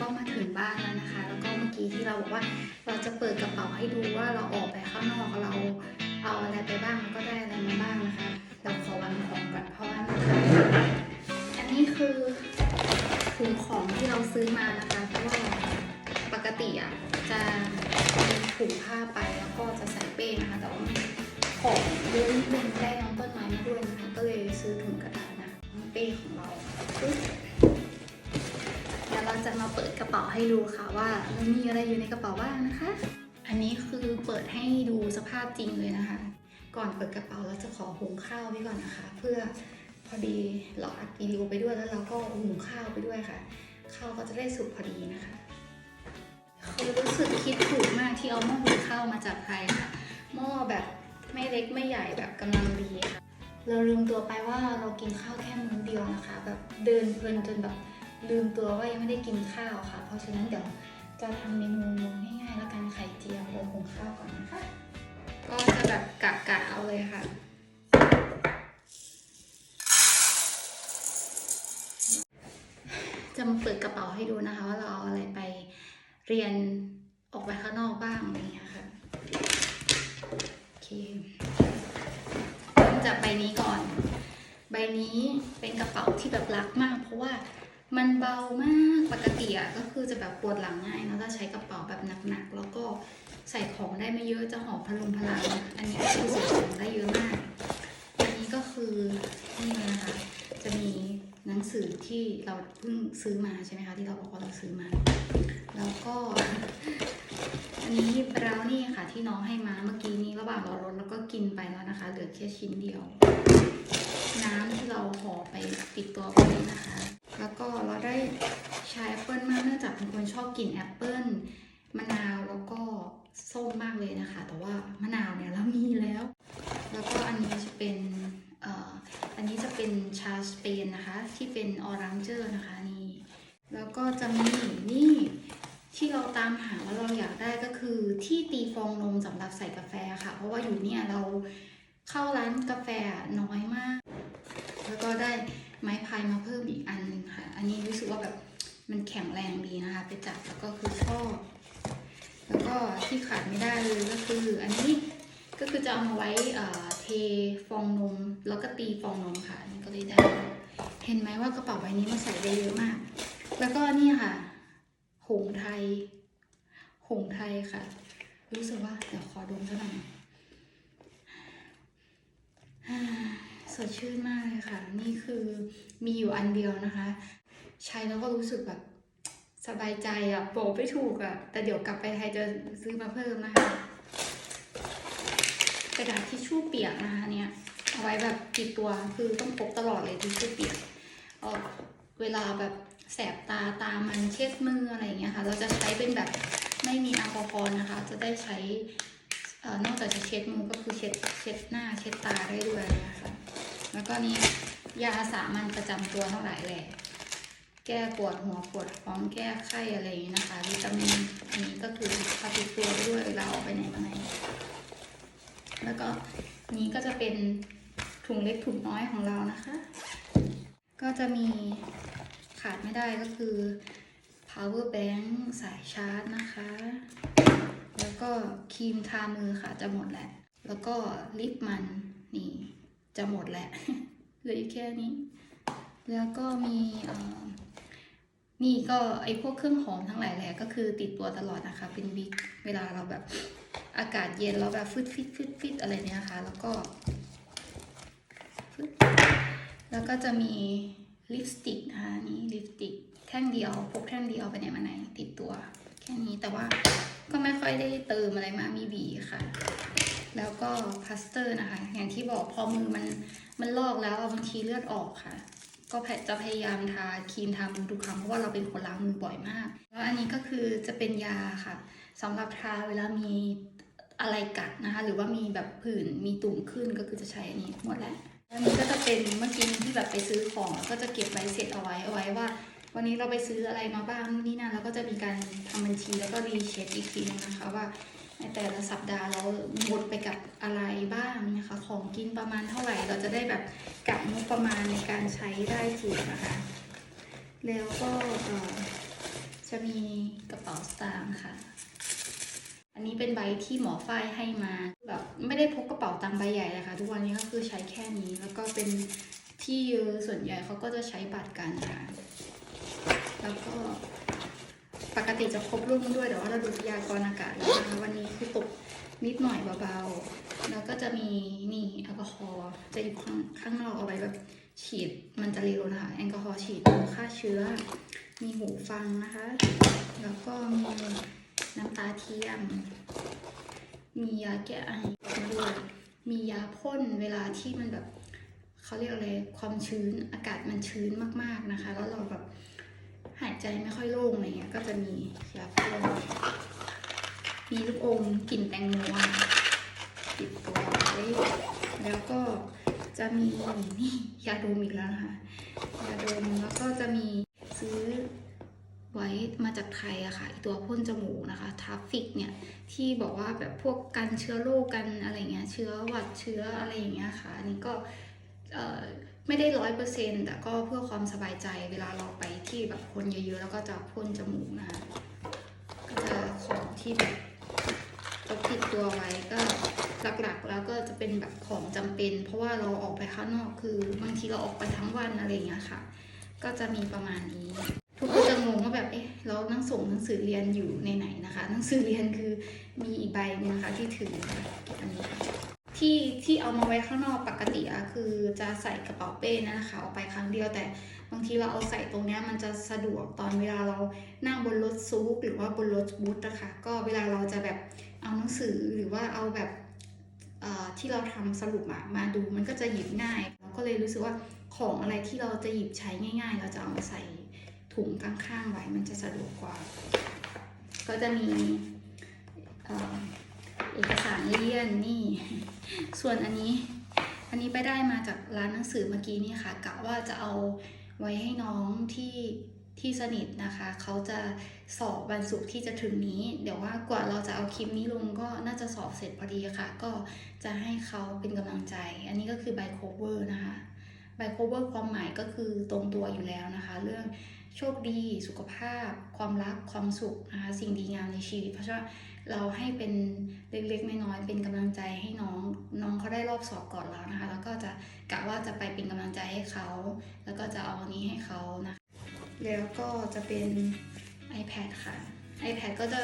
ก็มาถึงบ้านแล้วนะคะ แล้วก็เมื่อกี้ที่เราบอกว่าเราจะเปิดกระเป๋าให้ดูว่าเราออกไปข้างนอกเราเอาอะไรไปบ้างแล้วก็ได้อะไรมาบ้างนะคะ เราขอวางของก่อนเพราะว่านะคะอันนี้คือถุงของที่เราซื้อมานะคะเพราะว่าปกติอะจะมีถุงผ้าไปแล้วก็จะใส่เป้นะคะ แต่ว่าของเยอะนิดนึงได้น้องต้นไม้มาด้วยนะคะก็เลยซื้อถุงกระดาษนะเป้ของเรา เปิดกระเป๋าให้ดูค่ะว่ามันมีอะไรอยู่ในกระเป๋าบ้างนะคะ อันนี้คือเปิดให้ดูสภาพจริงเลยนะคะ ก่อนเปิดกระเป๋าเราจะขอหุงข้าวไว้ก่อนนะคะ เพื่อพอดีเราอัดวิดีโอไปด้วยแล้วเราก็หุงข้าวไปด้วยค่ะ ข้าวก็จะได้สุกพอดีนะคะคือรู้สึกคิดถูกมากที่เอาหม้อหุงข้าวมาจากไทยค่ะ หม้อแบบไม่เล็กไม่ใหญ่แบบกำลังดีค่ะ เราลืมตัวไปว่าเรากินข้าวแค่มื้อเดียวนะคะ แบบเดินเพลินจนแบบ ลืมตัวว่ายังไม่ได้กินข้าวค่ะ เพราะฉะนั้นเดี๋ยวจะทำเมนูง่ายๆแล้วกันไข่เจียวโรยหุงข้าวก่อนนะคะ ก็จะแบบกะกะเอาเลยค่ะจะมาเปิดกระเป๋าให้ดูนะคะ ว่าเราเอาอะไรไปเรียนออกไปข้างนอกบ้างอะไรเงี้ยค่ะโอเคเริ่มจากใบนี้ก่อน ใบนี้เป็นกระเป๋าที่แบบรักมาก เพราะว่า มันเบามากปกติอะก็คือจะแบบปวดหลังง่ายเนอะถ้าใช้กระเป๋าแบบหนักๆแล้วก็ใส่ของได้ไม่เยอะจะหอบพลุงพลังอันนี้ก็คือใส่ของได้เยอะมาก อันนี้ก็คือนี่เลยนะคะ จะมีหนังสือที่เราเพิ่งซื้อมาใช่ไหมคะที่เราบอกว่าเราซื้อมา แล้วก็อันนี้บราวนี่ค่ะที่น้องให้มาเมื่อกี้นี้ระหว่างรอรถแล้วก็กินไปแล้วนะคะ เหลือแค่ชิ้นเดียว น้ำที่เราห่อไปติดตัวไว้นะคะ ก็เราได้ใช้แอปเปิลมากเนื่องจากเป็นคนชอบกินแอปเปิลมะนาวแล้วก็ส้มมากเลยนะคะ แต่ว่ามะนาวเนี่ยเรามีแล้ว แล้วก็อันนี้จะเป็นเอ่ออันนี้จะเป็นชาสเปนนะคะ ที่เป็นออรังเจอร์นะคะนี่แล้วก็จะมีนี่ที่เราตามหาแล้วเราอยากได้ก็คือที่ตีฟองนมสำหรับใส่กาแฟค่ะ เพราะว่าอยู่เนี่ยเราเข้าร้านกาแฟน้อยมาก แล้วก็ได้ ไม้พายมาเพิ่มอีกอันนึงค่ะ อันนี้รู้สึกว่าแบบมันแข็งแรงดีนะคะ ไปจับแล้วก็คือชอบแล้วก็ที่ขาดไม่ได้เลยก็คืออันนี้ก็คือจะเอามาไว้เทฟองนมแล้วก็ตีฟองนมค่ะนี่ก็เลยได้ เห็นไหมว่ากระเป๋าใบนี้มันใส่ได้เยอะมาก แล้วก็นี่ค่ะ หงไทย หงไทยค่ะ รู้สึกว่าเดี๋ยวขอดมสักหน่อย สดชื่นมากเลยค่ะ นี่คือมีอยู่อันเดียวนะคะ ใช้แล้วก็รู้สึกแบบสบายใจอะบอกไม่ถูกอะแต่เดี๋ยวกลับไปไทยจะซื้อมาเพิ่มนะคะกระดาษทิชชู่เปียกนะคะเนี่ยเอาไว้แบบติดตัวคือต้องพกตลอดเลยทิชชู่เปียกเออเวลาแบบแสบตาตามันเช็ดมืออะไรอย่างเงี้ยค่ะ เราจะใช้เป็นแบบไม่มีแอลกอฮอล์นะคะ จะได้ใช้ออนอกจากจะเช็ดมือก็คือเช็ดเช็ดหน้าเช็ดตาได้ด้วยนะคะ แล้วก็นี่ยาสามัญประจำตัวทั้งหลายแหละแก้ปวดหัวปวดท้องแก้ไข้อะไรอย่างนี้นะคะวิตามินอันนี้ก็คือพาติดตัวด้วยเวลาออกไปไหนมาไหนแล้วก็นี้ก็จะเป็นถุงเล็กถุงน้อยของเรานะคะ ก็จะมีขาดไม่ได้ก็คือ power bank สายชาร์จนะคะ แล้วก็ครีมทามือค่ะจะหมดแหละ แล้วก็ลิปมันนี่ จะหมดแหละเหลืออีกแค่นี้ แล้วก็มีนี่ก็ไอพวกเครื่องหอมทั้งหลายแหละก็คือติดตัวตลอดนะคะ เป็นวิกเวลาเราแบบอากาศเย็นเราแบบฟึดฟิตฟึดฟิตอะไรเนี่ยนะคะ แล้วก็แล้วก็จะมีลิปสติกนะคะนี่ลิปสติกแท่งเดียวพกแท่งเดียวไปไหนมาไหนติดตัว แค่นี้แต่ว่าก็ไม่ค่อยได้เติมอะไรมากมีบีค่ะ แล้วก็พลาสเตอร์นะคะ อย่างที่บอกพอมือมันมันลอกแล้วบางทีเลือดออกค่ะ ก็พยจะพยายามทาครีมทามือทุกครั้งเพราะว่าเราเป็นคนล้างมือบ่อยมาก แล้วอันนี้ก็คือจะเป็นยาค่ะสำหรับทาเวลามีอะไรกัดนะคะ หรือว่ามีแบบผื่นมีตุ่มขึ้นก็คือจะใช้อันนี้หมดแล้วอันนี้ก็จะเป็นเมื่อกี้ที่แบบไปซื้อของแล้วก็จะเก็บใบเสร็จเอาไว้เอาไว้ว่า วันนี้เราไปซื้ออะไรมาบ้างนี่นั่นแล้วก็จะมีการทำบัญชีแล้วก็รีเช็คอีกทีนึงนะคะว่า ในแต่ละสัปดาห์เราหมดไปกับอะไรบ้างนะคะ ของกินประมาณเท่าไหร่เราจะได้แบบกะงบประมาณในการใช้ได้ถูกนะคะ แล้วก็จะมีกระเป๋าสตางค์ค่ะ อันนี้เป็นใบที่หมอฝ้ายให้มาแบบไม่ได้พกกระเป๋าตังค์ใบใหญ่เลยค่ะ ทุกวันนี้ก็คือใช้แค่นี้แล้วก็เป็นที่ส่วนใหญ่เขาก็จะใช้บัตรกันค่ะ แล้วก็ ปกติจะครบรุ่นด้วยแต่ว่าเราดูพยากรณ์อากาศแล้วนะคะวันนี้คือตกนิดหน่อยเบาๆ แล้วก็จะมีนี่แอลกอฮอล์จะอยู่ข้างข้างนอกเอาไว้แบบฉีดมันจะเร็วนะคะแอลกอฮอล์ฉีดฆ่าเชื้อ มีหูฟังนะคะ แล้วก็มีน้ำตาเทียม มียาแก้ไอมาด้วย มียาพ่นเวลาที่มันแบบเขาเรียกอะไรความชื้นอากาศมันชื้นมากๆนะคะ แล้วเราแบบ หายใจไม่ค่อยโล่งอะไรเงี้ย ก็จะมียาพ่นมีลูกอมกลิ่นแตงโมติดตัวไว้แล้วก็จะมีนี่ยาดมอีกแล้วนะคะยาดมแล้วก็จะมีซื้อไว้มาจากไทยอะค่ะอ้ตัวพ่นจมูกนะคะทัฟฟิกเนี่ย ที่บอกว่าแบบพวกกันเชื้อโรคกันอะไรเงี้ยเชื้อหวัดเชื้ออะไรอย่างเงี้ยค่ะ อันนี้ก็เอ่อ ไม่ได้ร้อยเปอร์เซ็นต์แต่ก็เพื่อความสบายใจเวลาเราไปที่แบบคนเยอะๆ แล้วก็จะพ่นจมูกนะคะก็จะของที่แบบพกติดตัวไว้ก็หลักๆ แล้วก็จะเป็นแบบของจำเป็น เพราะว่าเราออกไปข้างนอกคือบางทีเราออกไปทั้งวันอะไรอย่างเงี้ยค่ะ ก็จะมีประมาณนี้ ทุกคนจะงงว่าแบบเอ๊ะแล้วหนังส่งหนังสือเรียนอยู่ในไหนนะคะหนังสือเรียนคือมีอีกใบนึงนะคะที่ถือค่ะอันนี้ค่ะ ที่ที่เอามาไว้ข้างนอกปกติอะคือจะใส่กระเป๋าเป้นะคะเอาไปครั้งเดียวแต่บางทีเราเอาใส่ตรงเนี้ยมันจะสะดวกตอนเวลาเรานั่งบนรถซูกหรือว่าบนรถบูธนะคะก็เวลาเราจะแบบเอาหนังสือหรือว่าเอาแบบที่เราทำสรุปอะมาดูมันก็จะหยิบง่ายเราก็เลยรู้สึกว่าของอะไรที่เราจะหยิบใช้ง่าย ๆ เราจะเอามาใส่ถุงข้างๆไว้มันจะสะดวกกว่า ก็จะมี เอกสารเรียนนี่ ส่วนอันนี้ อันนี้ไปได้มาจากร้านหนังสือเมื่อกี้นี่ค่ะกะว่าจะเอาไว้ให้น้องที่ที่สนิทนะคะ เขาจะสอบวันศุกร์ที่จะถึงนี้ เดี๋ยวว่ากว่าเราจะเอาคลิปนี้ลงก็น่าจะสอบเสร็จพอดีค่ะ ก็จะให้เขาเป็นกำลังใจ อันนี้ก็คือใบโคเวอร์นะคะใบโคเวอร์ความหมายก็คือตรงตัวอยู่แล้วนะคะ เรื่องโชคดี สุขภาพ ความรักความสุขนะคะสิ่งดีงามในชีวิต เพราะฉะนั้น เราให้เป็นเล็กๆน้อยๆเป็นกำลังใจให้น้องน้องเขาได้รอบสอบก่อนแล้วนะคะ แล้วก็จะกะว่าจะไปเป็นกำลังใจให้เขา แล้วก็จะเอาอันนี้ให้เขานะคะแล้วก็จะเป็น iPad ค่ะ iPad ก็จะ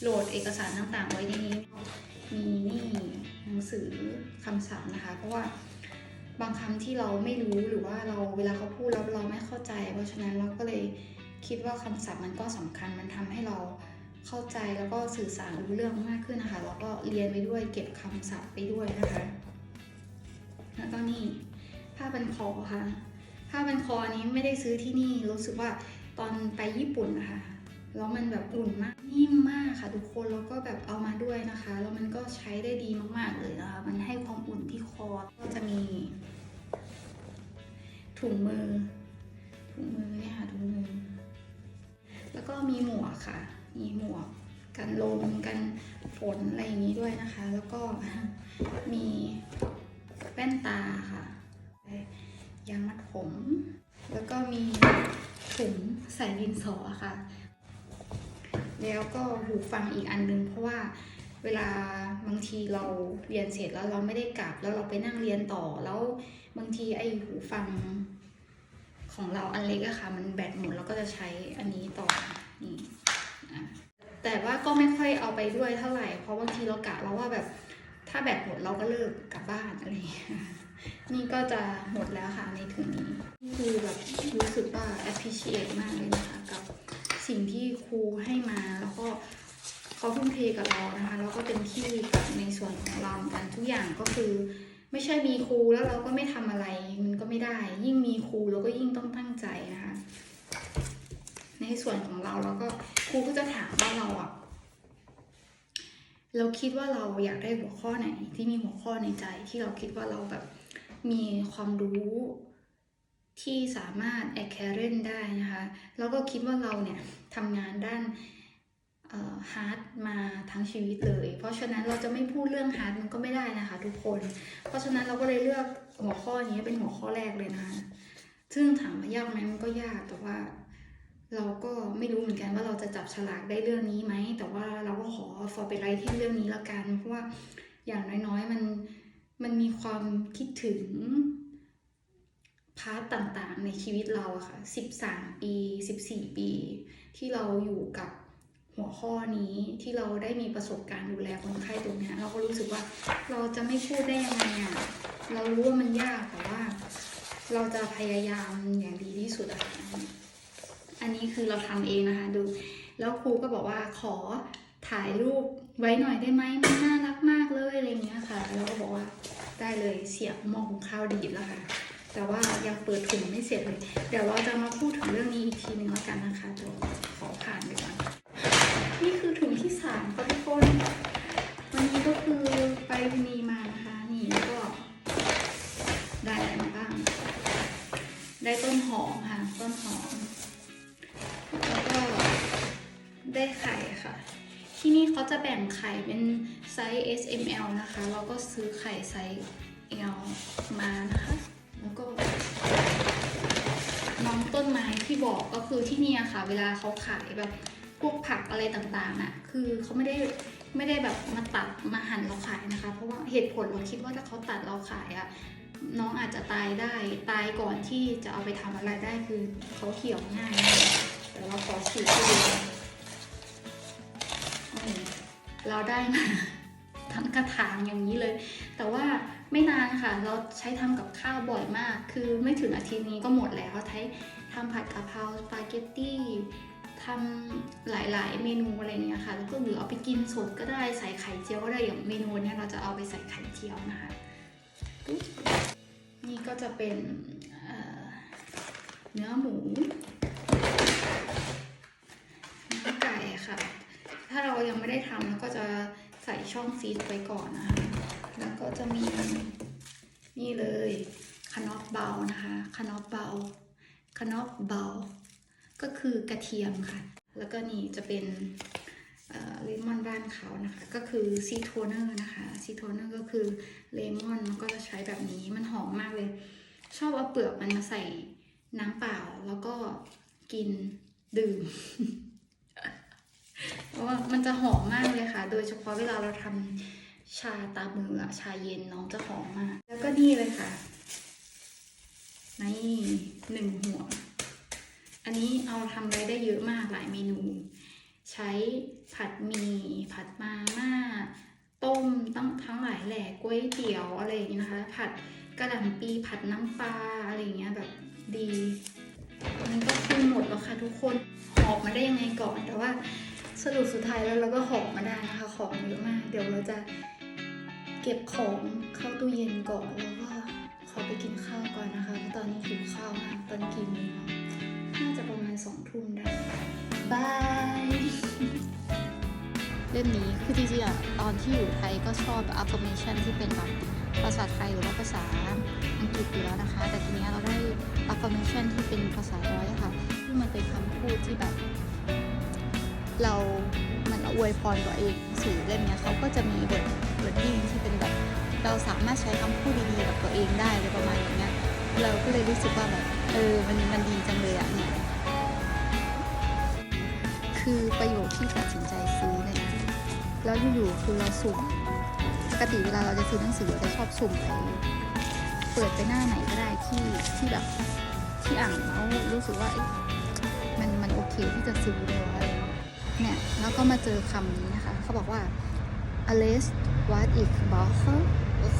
โหลดเอกสารต่างๆ ไว้ในนี้ มีนี่หนังสือคำศัพท์นะคะ เพราะว่าบางคำที่เราไม่รู้หรือว่าเราเวลาเขาพูดแล้วเราไม่เข้าใจ เพราะฉะนั้นเราก็เลยคิดว่าคำศัพท์มันก็สำคัญมันทำให้เรา เข้าใจแล้วก็สื่อสารรู้เรื่องมากขึ้นนะคะ แล้วก็เรียนไปด้วยเก็บคำศัพท์ไปด้วยนะคะ แล้วก็นี่ผ้าพันคอค่ะผ้าพันคอันนี้ไม่ได้ซื้อที่นี่รู้สึกว่าตอนไปญี่ปุ่นนะคะแล้วมันแบบอุ่นมากนิ่มมากค่ะ ทุกคนแล้วก็แบบเอามาด้วยนะคะแล้วมันก็ใช้ได้ดีมากๆเลยนะคะ มันให้ความอุ่นที่คอก็จะมี ถุงมือ ถุงมือเนี่ยค่ะถุงมือ แล้วก็มีหมวกค่ะ มีหมวกกันลมกันฝนอะไรอย่างนี้ด้วยนะคะ แล้วก็มีแว่นตาค่ะยางมัดผม แล้วก็มีถุงใส่ดินสอค่ะ แล้วก็หูฟังอีกอันนึง เพราะว่าเวลาบางทีเราเรียนเสร็จแล้วเราไม่ได้กลับแล้วเราไปนั่งเรียนต่อแล้วบางทีไอ้หูฟังของเราอันเล็กอะค่ะ มันแบตหมดเราก็จะใช้อันนี้ต่อนี่ แต่ว่าก็ไม่ค่อยเอาไปด้วยเท่าไหร่ เพราะบางทีเรากะแล้วว่าแบบถ้าแบตหมดเราก็เลิกกลับบ้านอะไรอย่างเงี้ยนี่ก็จะหมดแล้วค่ะในถุงนี้คือแบบรู้สึกว่า appreciate มากเลยนะคะ กับสิ่งที่ครูให้มาแล้วก็เขาทุ่มเทกับเรานะคะแล้วก็เต็มที่กับในส่วนของเรากันทุกอย่างก็คือ ไม่ใช่มีครูแล้วเราก็ไม่ทำอะไรมันก็ไม่ได้ ยิ่งมีครูเราก็ยิ่งต้องตั้งใจนะคะ ในส่วนของเราเราก็ครูก็จะถามว่าเราอะเราคิดว่าเราอยากได้หัวข้อไหนที่มีหัวข้อในใจที่เราคิดว่าเราแบบมีความรู้ที่สามารถแอคแคเรนได้นะคะแล้วก็คิดว่าเราเนี่ยทำงานด้านฮาร์ดมาทั้งชีวิตเลย เพราะฉะนั้นเราจะไม่พูดเรื่องฮาร์ดมันก็ไม่ได้นะคะทุกคน เพราะฉะนั้นเราก็เลยเลือกหัวข้อนี้เป็นหัวข้อแรกเลยนะคะซึ่งถามว่ายากไหมมันก็ยากแต่ว่า เราก็ไม่รู้เหมือนกันว่าเราจะจับฉลากได้เรื่องนี้ไหม แต่ว่าเราก็ขอฟอร์ไปไลท์ที่เรื่องนี้ละกัน เพราะว่าอย่างน้อยๆ มันมันมีความคิดถึงพาร์ตต่างๆ ในชีวิตเราอะค่ะ 13 ปี 14 ปี ที่เราอยู่กับหัวข้อนี้ที่เราได้มีประสบการณ์ดูแลคนไข้ตรงนี้เราก็รู้สึกว่าเราจะไม่พูดได้ยังไงอะเรารู้ว่ามันยากแต่ว่า เราจะพยายามอย่างดีที่สุดอะค่ะ อันนี้คือเราทำเองนะคะดู แล้วครูก็บอกว่าขอถ่ายรูปไว้หน่อยได้ไหมมันน่ารักมากเลยอะไรเงี้ยค่ะเราก็บอกว่าได้เลยเสียบหม้อหุงข้าวดีดแล้วค่ะ แต่ว่ายังเปิดถุงไม่เสร็จเลย เดี๋ยวเราจะมาพูดถึงเรื่องนี้อีกทีหนึ่งแล้วกันนะคะเดี๋ยวขอผ่านไปก่อน นี่คือถุงที่สามค่ะ ค่ะ ที่นี่เขาจะแบ่งไข่เป็นไซส์ S M L นะคะ เราก็ซื้อไข่ไซส์ L มานะคะ แล้วก็น้องต้นไม้ที่บอกก็คือที่นี่ค่ะ เวลาเขาขายแบบพวกผักอะไรต่างๆอะ คือเขาไม่ได้ไม่ได้แบบมาตัดมาหั่นเราขายนะคะ เพราะว่าเหตุผลเราคิดว่าถ้าเขาตัดเราขายอะน้องอาจจะตายได้ตายก่อนที่จะเอาไปทำอะไรได้คือเขาเขียวง่าย แต่เราขอฉีดให้ดูนี่ เราได้มาทั้งกระถางอย่างนี้เลย แต่ว่าไม่นานค่ะ เราใช้ทำกับข้าวบ่อยมาก คือไม่ถึงอาทิตย์นี้ก็หมดแล้วใช้ทำผัดกะเพราสปาเกตตี้ทำหลายๆ เมนูอะไรเงี้ยค่ะ แล้วก็หรือเอาไปกินสดก็ได้ใส่ไข่เจียวก็ได้อย่างเมนูเนี้ยเราจะเอาไปใส่ไข่เจียวนะคะ นี่ก็จะเป็นเเนื้อหมู เนื้อไก่ค่ะ ถ้าเรา ยังไม่ได้ทำเราก็จะใส่ช่องฟรีซไว้ก่อนนะคะแล้วก็จะมีนี่เลยคานอฟเบานะคะคานอฟเบาคานอฟเบา ก็คือกระเทียมค่ะ แล้วก็นี่จะเป็นเลมอนบ้านเขานะคะ ก็คือซีโทเนอร์นะคะซีโทเนอร์ก็คือเลมอนแล้วก็จะใช้แบบนี้มันหอมมากเลย ชอบเอาเปลือกมันมาใส่น้ำเปล่าแล้วก็กินดื่ม เพราะว่ามันจะหอมมากเลยค่ะ โดยเฉพาะเวลาเราทำชาตามืออะชาเย็นน้องจะหอมมาก แล้วก็นี่เลยค่ะนี่หนึ่งหัว อันนี้เอาทำอะไรได้เยอะมากหลายเมนู ใช้ผัดหมี่ผัดมาม่า ต้มตั้งทั้งหลายแหล่ก๋วยเตี๋ยวอะไรอย่างนี้นะคะ ผัดกระหล่ำปีผัดน้ำปลาอะไรอย่างเงี้ยแบบดี มันก็คือหมดแล้วค่ะทุกคนหอบมาได้ยังไงก่อนแต่ว่า สรุปสุดท้ายแล้วเราก็หอบมาได้นะคะ ของเยอะมาก เดี๋ยวเราจะเก็บของเข้าตู้เย็นก่อนแล้วก็ขอไปกินข้าวก่อนนะคะเพราะตอนนี้หิวข้าวมากตอนกี่โมงน่าจะประมาณสองทุ่มได้บายเล่มนี้คือจริงๆอะตอนที่อยู่ไทยก็ชอบ affirmation ที่เป็นแบบภาษาไทยหรือว่าภาษาอังกฤษอยู่แล้วนะคะ แต่ทีนี้เราได้ affirmation ที่เป็นภาษาร้อยอะค่ะที่มันเป็นคำพูดที่แบบ เราเหมันอวยพรตัวเองสื่อเล่มเนี้ยเขาก็จะมีบทบทยิ่งที่เป็นแบบเราสามารถใช้คำพูดดีๆกับตัวเองได้อะไรประมาณอย่างเงี้ยเราก็เลยรู้สึกว่าแบบเออมันมันดีจังเลยอะเนี่ยคือประโยคที่ตัดสินใจซื้อเลยนะแล้วอยู่ๆคือเราสุ่มปกติเวลาเราจะซื้อหนังสือเราจะชอบสุ่มไปเปิดไปหน้าไหนก็ได้ที่ที่แบบที่อ่านแล้วรู้สึกว่ามันมันโอเคที่จะซื้อเลยว่า เนี่ย แล้วก็มาเจอคำนี้นะคะ เขาบอกว่า alles was ich brauche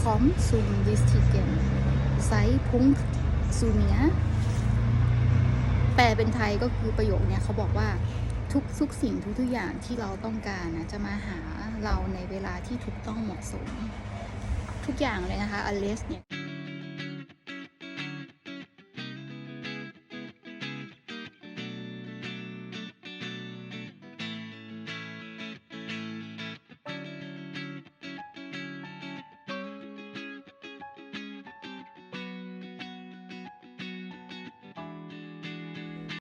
kommt zum richtigen Zeitpunkt zu mir แปลเป็นไทยก็คือประโยคเนี้ยเขาบอกว่าทุกทุกสิ่งทุกทุกอย่างที่เราต้องการนะจะมาหาเราในเวลาที่ถูกต้องเหมาะสม ทุกอย่างเลยนะคะ alles เนี่ย